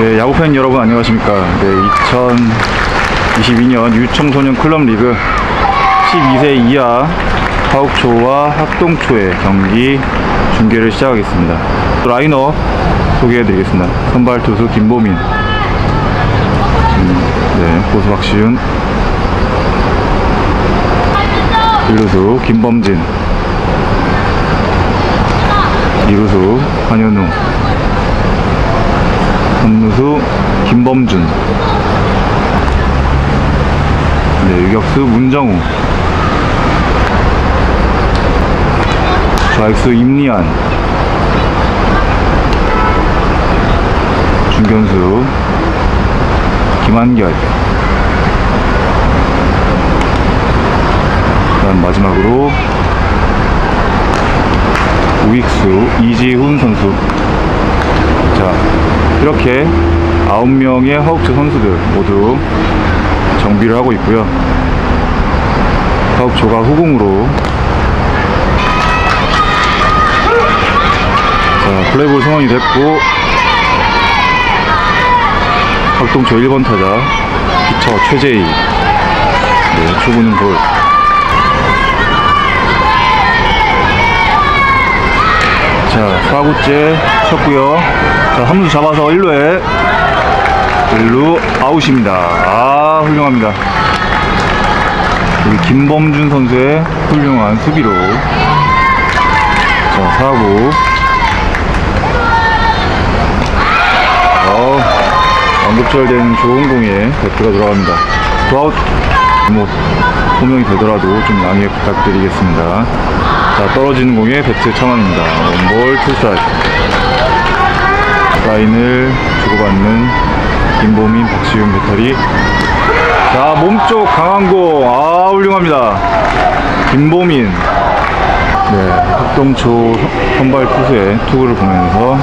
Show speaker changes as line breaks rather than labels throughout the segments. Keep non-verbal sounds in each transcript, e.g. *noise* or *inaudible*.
네, 야구팬 여러분 안녕하십니까. 네, 2022년 유청소년 클럽 리그 12세 이하 하욱초와 학동초의 경기 중계를 시작하겠습니다. 라인업 소개해드리겠습니다. 선발 투수 김보민, 음, 네, 고수 박시윤, 1루수 김범진, 2루수 한현우, 3루수 김범준. 네, 유격수 문정우. 좌익수 임리안. 중견수 김한결. 그다음 마지막으로 우익수 이지훈 선수 자, 이렇게 9명의 허욱초 선수들 모두 정비를 하고 있고요. 허욱초가 후공으로. 자, 플레이볼 선언이 됐고 학동초 1번 타자 피처 최재희. 네, 초구는 볼 자, 4구째 쳤고요. 자, 3루 잡아서 1루에 1루 아웃입니다. 아, 훌륭합니다. 우리 김범준 선수의 훌륭한 수비로 자, 4구 어, 완급절된 좋은 공에 배트가 들어갑니다. 투아웃 뭐 호명이 되더라도 좀 양해 부탁드리겠습니다. 자 떨어지는 공에 배트 청합니다. 원볼 투스트라이크 라인을 주고받는 김보민 박시윤 배터리 자 몸쪽 강한 공 아 훌륭합니다. 김보민 네 학동초 선발 투수의 투구를 보면서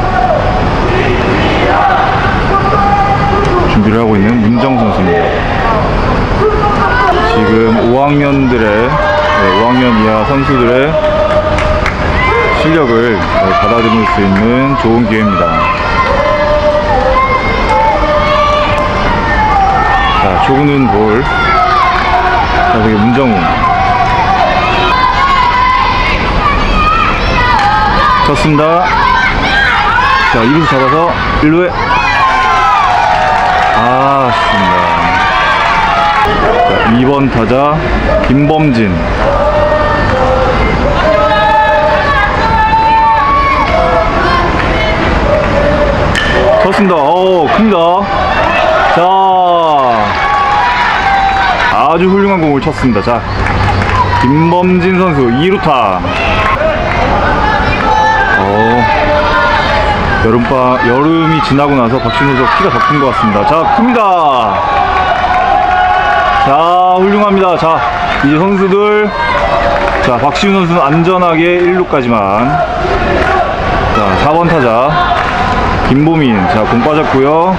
준비를 하고 있는 문정 선수입니다. 지금 5학년들의 5학년 이하 선수들의 실력을 네, 받아들일 수 있는 좋은 기회입니다. 자, 초구는 볼. 자, 저기 문정우. 쳤습니다. 자, 2루수 잡아서 1루에. 아, 아쉽습니다. 자, 2번 타자 김범진 쳤습니다. 오, 큽니다. 자, 아주 훌륭한 공을 쳤습니다. 자, 김범진 선수 2루타. 어, 여름바, 여름이 지나고 나서 박신호 선수가 키가 더큰것 같습니다. 자, 큽니다. 자, 훌륭합니다. 자, 이제 선수들. 자, 박시훈 선수는 안전하게 1루까지만. 자, 4번 타자. 김보민. 자, 공 빠졌고요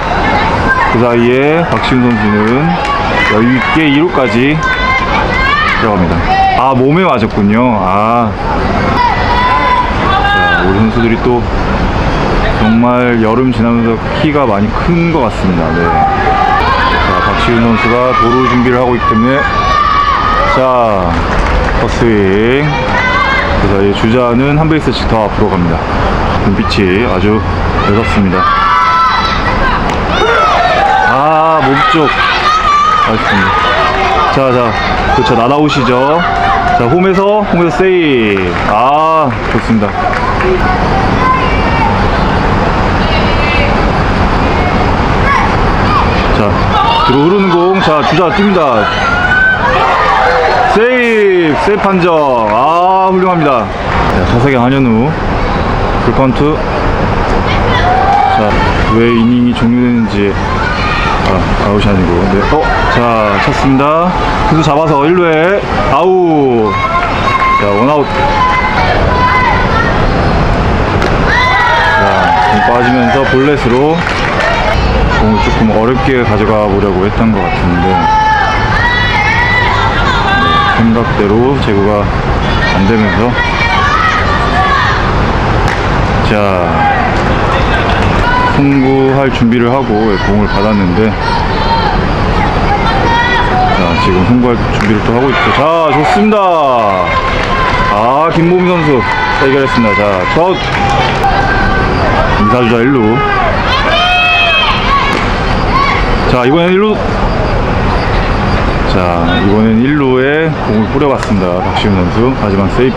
그 사이에 박시훈 선수는 여유있게 2루까지 들어갑니다. 아, 몸에 맞았군요. 아. 자, 우리 선수들이 또 정말 여름 지나면서 키가 많이 큰 것 같습니다. 네. 자, 박시훈 선수가 도루 준비를 하고 있기 때문에 자, 헛스윙 그 사이에 주자는 한 베이스씩 더 앞으로 갑니다. 눈빛이 아주 매섭습니다. 아, 몸쪽 아쉽습니다. 자, 자, 그렇죠. 나다우시죠. 자, 홈에서, 홈에서 세이브. 아, 좋습니다. 자, 뒤로 흐르는 공. 자, 주자 뜁니다. 세이브, 세이브 판정. 아, 훌륭합니다. 자, 사세경 한현우. 풀카운트. 자, 왜 이닝이 종료되는지. 아, 아웃이 아니고. 네. 어, 자, 쳤습니다. 투수 잡아서 1루에 아웃. 자, 원아웃. 자, 공 빠지면서 볼넷으로 공을 조금 어렵게 가져가 보려고 했던 것 같은데 네, 생각대로 제구가 안 되면서 자 송구할 준비를 하고 공을 받았는데 자 지금 송구할 준비를 또 하고 있죠 자 좋습니다. 아 김보미 선수 해결했습니다. 자첫 이사주자 1루. 자 이번엔 1루. 자 이번엔 1루에 공을 뿌려봤습니다. 박시훈 선수. 하지만 세이프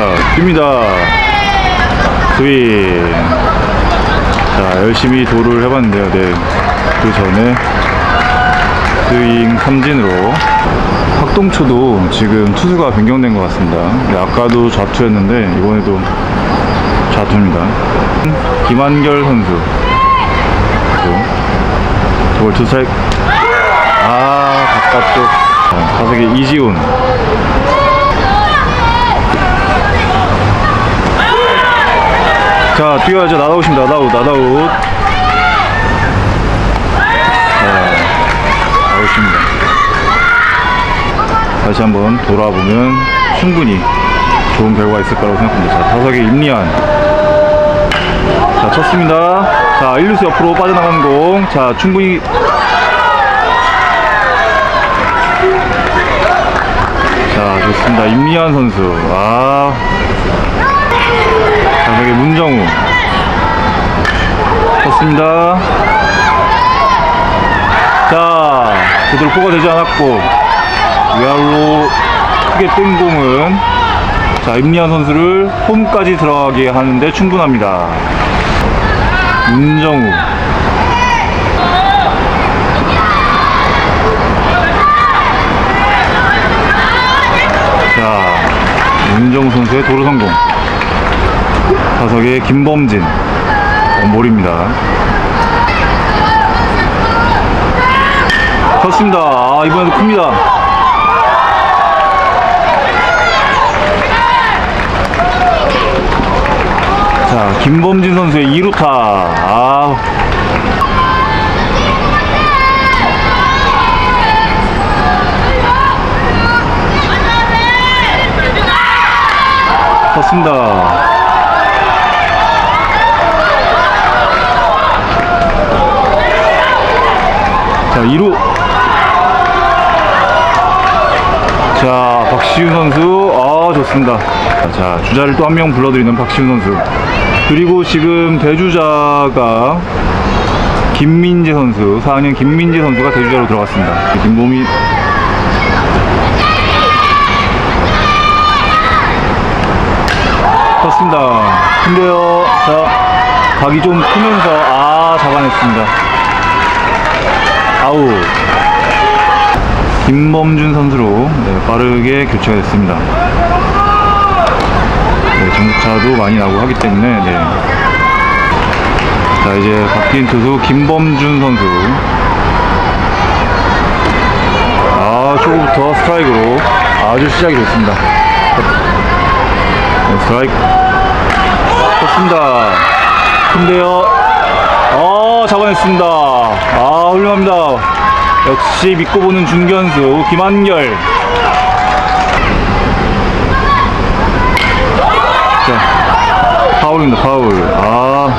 자 뜁니다. 스윙. 자 열심히 도루를 해봤는데요. 네 그 전에 스윙 삼진으로 학동초도 지금 투수가 변경된 것 같습니다. 네, 아까도 좌투였는데 이번에도 좌투입니다. 김한결 선수. 도볼 투 스트라이크 아 바깥쪽. 자, 타석의 이지훈 자 뛰어야죠. 나다웃입니다. 나다웃 나다웃. 자 아웃입니다. 다시 한번 돌아보면 충분히 좋은 결과가 있을 거라고 생각합니다. 자 타석의 임리한 자 쳤습니다. 자 1루수 옆으로 빠져나가는 공자 충분히 자 좋습니다. 임리한 선수. 아 쳤습니다. 자 그대로 포가 되지 않았고 외야로 크게 뜬 공은 자 임리한 선수를 홈까지 들어가게 하는데 충분합니다. 문정우. 자 문정우 선수의 도루 성공. 타석의 김범진 원볼입니다. 컸습니다. 아 이번에도 큽니다. 자 김범진 선수의 2루타. 아. 컸습니다 자 2루. 자 박시훈 선수. 아 좋습니다. 자 주자를 또 한 명 불러드리는 박시훈 선수. 그리고 지금 대주자가 김민재 선수 4학년 김민재 선수가 대주자로 들어갔습니다. 김범이 컸습니다. 근데요 자 각이 좀 크면서 아 잡아냈습니다 아웃 김범준 선수로 네, 빠르게 교체가 됐습니다. 네, 정차도 많이 나고 하기 때문에 네. 자 이제 바뀐 투수 김범준 선수 아 초구부터 스트라이크로 아주 시작이 좋습니다. 네, 스트라이크 좋습니다. 근데요 어 잡아냈습니다. 아 훌륭합니다. 역시 믿고 보는 중견수 김한결. 자 파울입니다 파울. 아.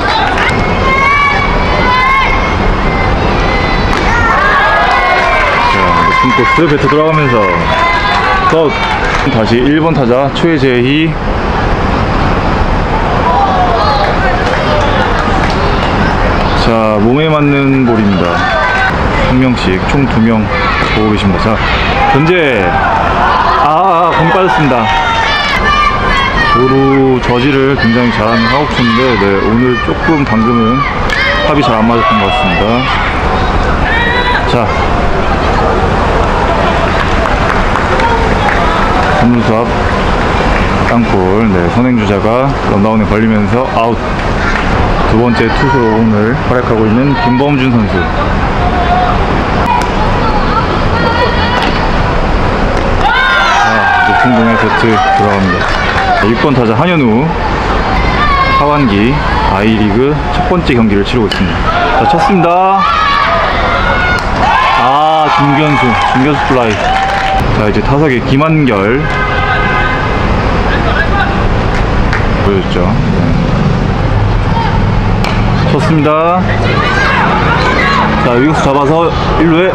자 높은 코스 배트 돌아가면서 또 다시 1번 타자 최재희 자 몸에 맞는 볼입니다. 한 명씩 총 두 명 보고 계십니다. 자 현재 아 공이 빠졌습니다. 도루 저지를 굉장히 잘하는 하옥수인데 네, 오늘 조금 방금은 합이 잘 안 맞았던 것 같습니다. 자 3루수 앞 땅볼 네, 선행주자가 런다운에 걸리면서 아웃 두 번째 투수로 오늘 활약하고 있는 김범준 선수. 아, 높은 공에 세트 들어갑니다. 6번 타자 한현우. 하반기 아이리그 첫 번째 경기를 치르고 있습니다. 자, 쳤습니다. 아, 중견수, 중견수 플라이. 자, 이제 타석에 김한결. 보여줬죠. 네. 좋습니다. 자, 유격수 잡아서 1루에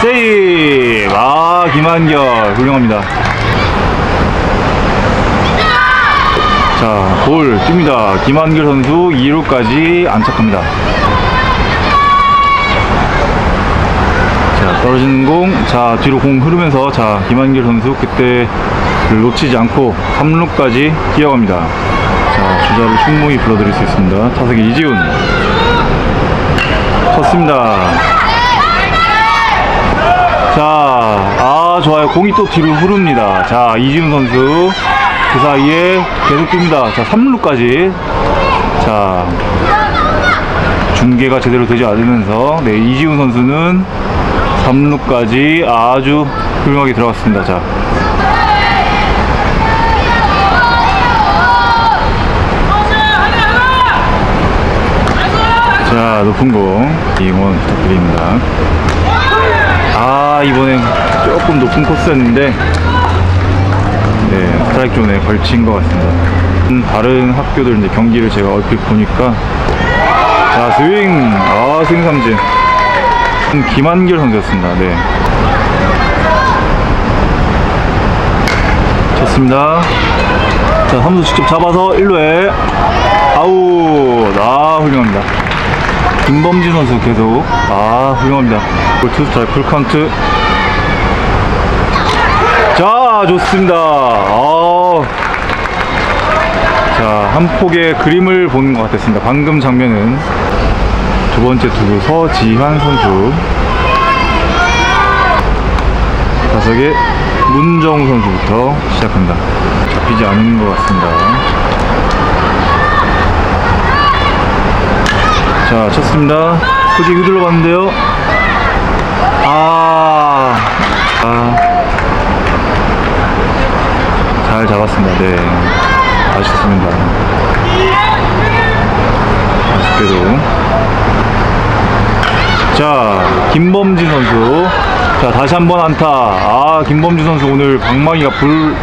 세이브! 아, 김한결. 훌륭합니다. 자, 볼 뜁니다. 김한결 선수 2루까지 안착합니다. 자, 떨어지는 공. 자, 뒤로 공 흐르면서, 자, 김한길 선수 그때 를 놓치지 않고 3루까지 뛰어갑니다. 자, 주자를 충분히 불러드릴 수 있습니다. 타석의 이지훈. 쳤습니다. 자, 아, 좋아요. 공이 또 뒤로 흐릅니다. 자, 이지훈 선수. 그 사이에 계속 뜁니다. 자, 3루까지. 자, 중계가 제대로 되지 않으면서, 네, 이지훈 선수는 3루까지 아주 훌륭하게 들어갔습니다. 자. 자, 높은 공 이원 부탁드립니다. 아, 이번엔 조금 높은 코스였는데, 네, 스트라이크 존에 걸친 것 같습니다. 음, 다른 학교들 이제 경기를 제가 얼핏 보니까, 자, 스윙! 아, 스윙 삼진. 음, 김한결 선수였습니다. 네. 쳤습니다. 자, 삼수 직접 잡아서 1루에 아웃. 아, 훌륭합니다. 김범진 선수 계속. 아, 훌륭합니다. 볼투 스트라이크 풀카운트. 자, 좋습니다. 아. 자, 한 폭의 그림을 보는 것 같았습니다. 방금 장면은 두 번째 투구 서지환 선수 타석에 문정우 선수부터 시작합니다. 잡히지 않은 것 같습니다. 자, 쳤습니다. 크게 휘둘러 봤는데요. 아, 아, 잘 잡았습니다. 네, 아쉽습니다. 아쉽게도. 자, 김범진 선수. 자, 다시 한번 안타. 아, 김범진 선수 오늘 방망이가 불,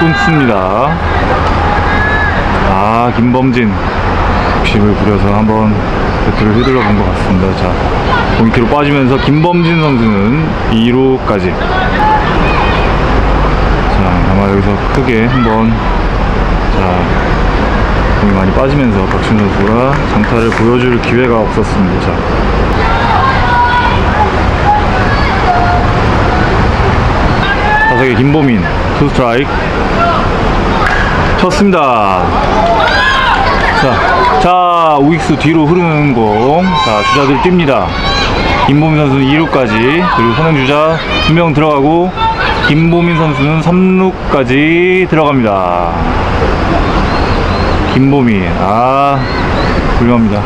뿜습니다. 아, 김범진. 욕심을 부려서 한번 배트를 휘둘러 본 것 같습니다. 자, 공이 뒤로 빠지면서 김범진 선수는 2루까지. 자, 아마 여기서 크게 한번, 자, 공이 많이 빠지면서 박준 선수가 장타를 보여줄 기회가 없었습니다. 자. 타석의 김보민 투 스트라이크 쳤습니다 자, 자 우익수 뒤로 흐르는 공 자 주자들 뜁니다. 김보민 선수는 2루까지. 그리고 선행 주자 2명 들어가고 김보민 선수는 3루까지 들어갑니다. 김보민. 아 훌륭합니다.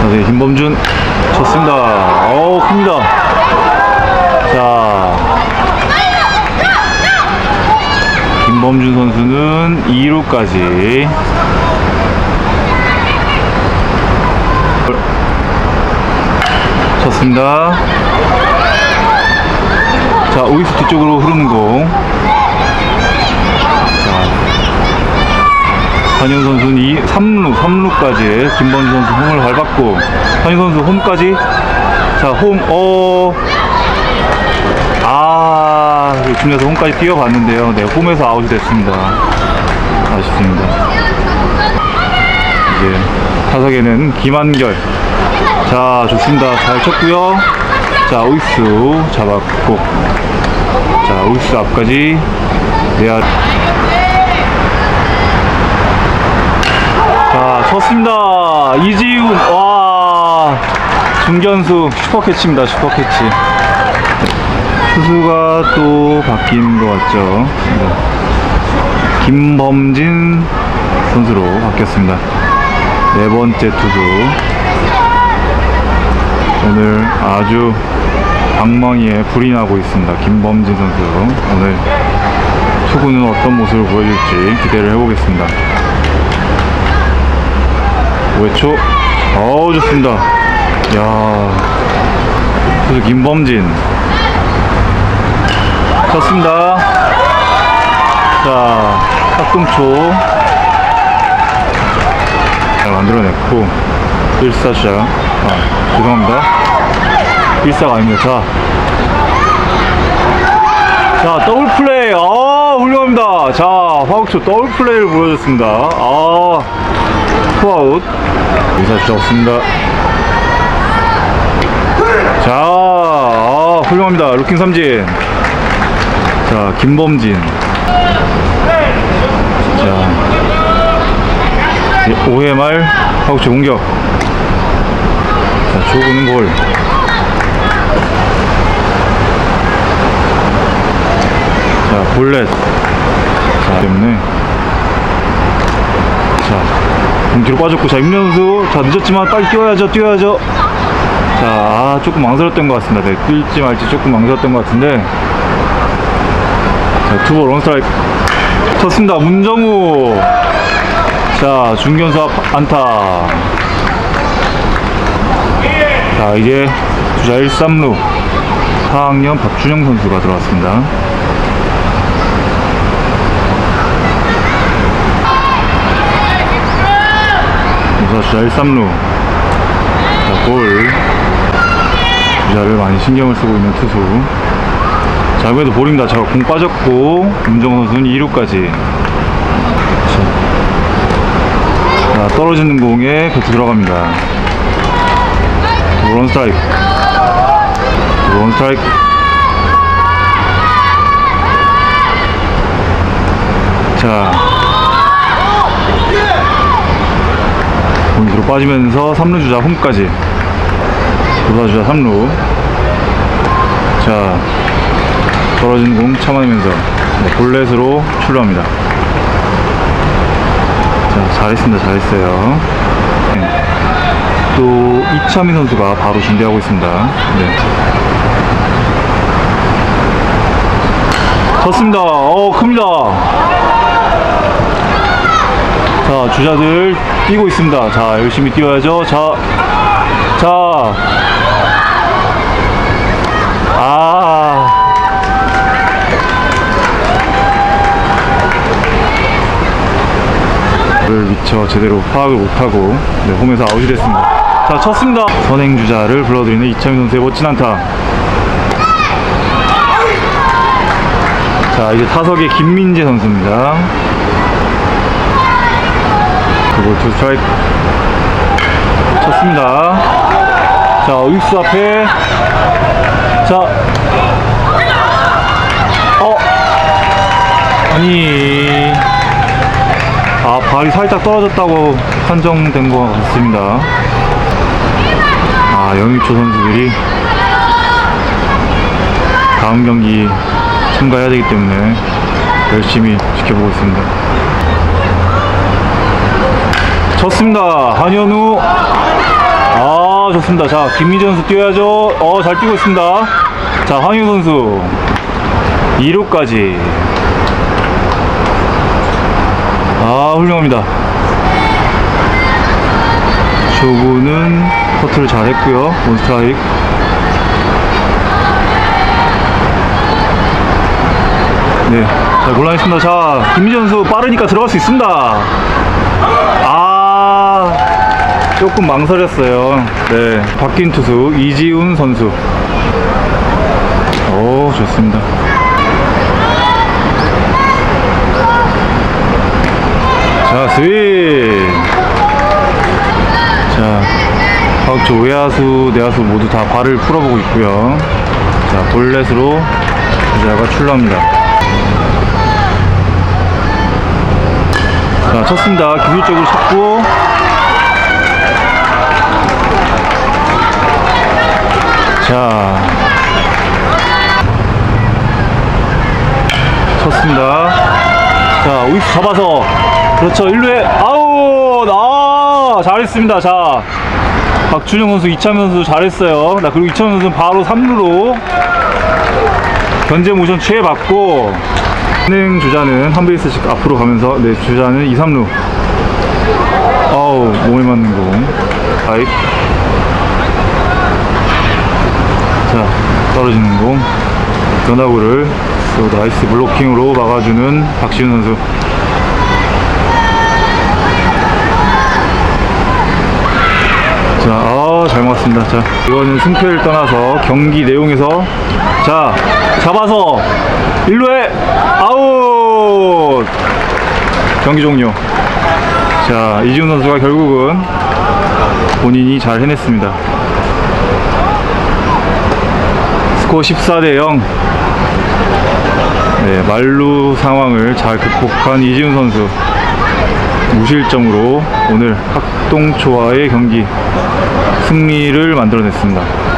자, 네, *laughs* 김범준 쳤습니다. 어우, 큽니다. 자, 김범준 선수는 2루까지. 쳤습니다. 자, 오이스 뒤쪽으로 흐르는 공. 한현 선수는 이 3루, 3루까지 김범준 선수 홈을 밟았고 한현 선수 홈까지 자, 홈, 어, 아, 중에서 홈까지 뛰어봤는데요. 네, 홈에서 아웃이 됐습니다. 아쉽습니다. 이제 타석에는 김한결. 자, 좋습니다. 잘 쳤고요. 자, 오이스 잡았고, 자, 오이스 앞까지 내야. 자, 쳤습니다. 이지훈, 와, 중견수 슈퍼캐치입니다, 슈퍼캐치. 투수가 또 바뀐 것 같죠. 네. 김범진 선수로 바뀌었습니다. 네 번째 투수. 오늘 아주 방망이에 불이 나고 있습니다. 김범진 선수. 오늘 투구는 어떤 모습을 보여줄지 기대를 해보겠습니다. 5회초. 어우, 좋습니다. 야 투수 김범진. 쳤습니다. 자, 학동초. 잘 만들어냈고 1사샷 아 죄송합니다. 1사가 아닙니다. 자, 자 더블 플레이. 아 훌륭합니다. 자 화학초 더블 플레이를 보여줬습니다. 아 투아웃. 1사샷 없습니다. 자 아, 훌륭합니다. 루킹 삼진 자 김범진 자 이제 5회 말 하우치 공격 자 조구는 볼 자, 볼렛. 자, 때문에. 자, 공 뒤로 빠졌고, 자, 임명수. 자, 늦었지만 빨리 뛰어야죠, 뛰어야죠. 자, 아, 조금 망설였던 것 같습니다. 네, 뛸지 말지 조금 망설였던 것 같은데. 자, 투볼 원스트라이크. 쳤습니다. 문정우. 자, 중견수 앞 안타. 자, 이제 주자 1, 3루. 4학년 박준영 선수가 들어왔습니다. 우선 주자 1, 3루. 자, 볼. 주자를 많이 신경을 쓰고 있는 투수. 자, 그래도 볼입니다. 자, 공 빠졌고, 문정호 선수는 2루까지. 자, 떨어지는 공에 배트 들어갑니다. 원 스트라이크. 원 스트라이크. 자. 공으로 빠지면서 3루 주자 홈까지. 도사 주자 3루. 자. 떨어지는 공 참아내면서 네, 볼넷으로 출루합니다. 자, 잘했습니다. 잘했어요. 네. 또 이차민 선수가 바로 준비하고 있습니다. 네. 졌습니다. 어, 큽니다. 자, 주자들 뛰고 있습니다. 자, 열심히 뛰어야죠. 자, 자. 아. 를 미처 제대로 파악을 못하고 네, 홈에서 아웃이 됐습니다. 자, 쳤습니다. 선행 주자를 불러드리는 이창민 선수의 멋진 안타. 자, 이제 타석의 김민재 선수입니다. 그볼 투 스트라이크. 쳤습니다. 자, 우익수 앞에. 자. 어. 아니. 아, 발이 살짝 떨어졌다고 판정된 것 같습니다. 아, 영입초 선수들이 다음 경기 참가해야 되기 때문에 열심히 지켜보고 있습니다. 졌습니다. 한현우. 아, 좋습니다. 자, 김민재 선수 뛰어야죠. 어, 잘 뛰고 있습니다. 자, 황유 선수. 2루까지. 아, 훌륭합니다. 조구는 커트를 잘 했고요. 원스트라이크. 네. 자, 곤란했습니다. 자, 김민재 선수 빠르니까 들어갈 수 있습니다. 아, 조금 망설였어요. 네. 바뀐 투수, 이지훈 선수. 오, 좋습니다. 자, 스윗. 자, 파우치 외야수, 내야수 모두 다 발을 풀어보고 있고요. 자, 볼넷으로 주자가 출루합니다. 자, 쳤습니다. 기술적으로 쳤고. 자. 쳤습니다. 자, 우익수 잡아서. 그렇죠. 1루에, 아우, 아, 잘했습니다. 자. 박준영 선수, 이창현 선수 잘했어요. 나 그리고 이창현 선수는 바로 3루로 견제 모션 취해받고 은행 주자는 한 베이스씩 앞으로 가면서 네 주자는 2, 3루 아우 몸에 맞는 공 하이 자 떨어지는 공 변화구를 또 나이스 블로킹으로 막아주는 박시훈 선수 잘 먹었습니다. 자, 이거는 승패를 떠나서 경기 내용에서 자, 잡아서 일루에 아웃! 경기 종료. 자, 이지훈 선수가 결국은 본인이 잘 해냈습니다. 스코어 14대 0. 네, 말루 상황을 잘 극복한 이지훈 선수. 무실점으로 오늘 학동초와의 경기 승리를 만들어냈습니다.